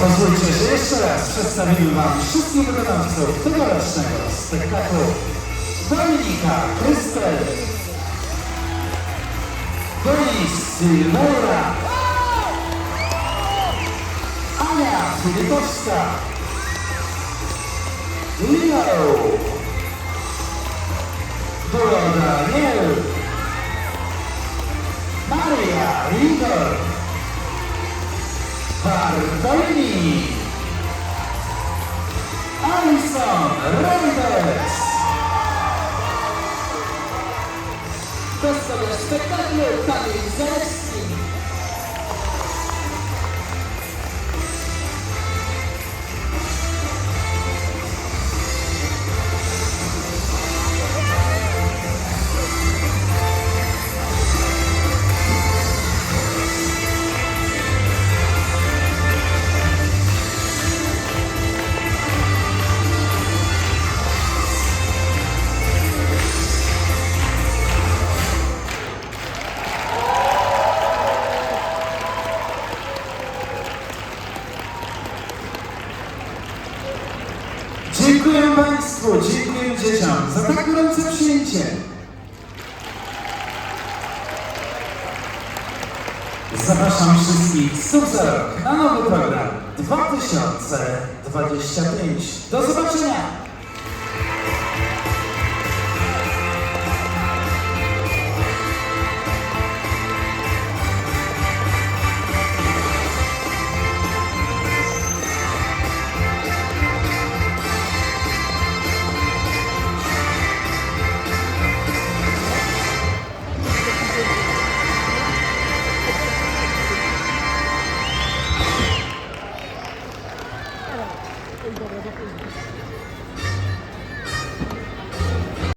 pozwólcie, że jeszcze raz przedstawimy Wam wszystkich wykonawców tegorocznego spektaklu Dominika Krystel, Denis Silveira, Ania Filipowska, Leo, Doro Daniel, Maria Rigor, Barberini, Alison Ramírez. To sobie spektakl realizować Dziękuję Państwu, dziękuję dzieciom za tak gorące przyjęcie. Zapraszam wszystkich rok na nowy program 2025. Do zobaczenia! どうぞ。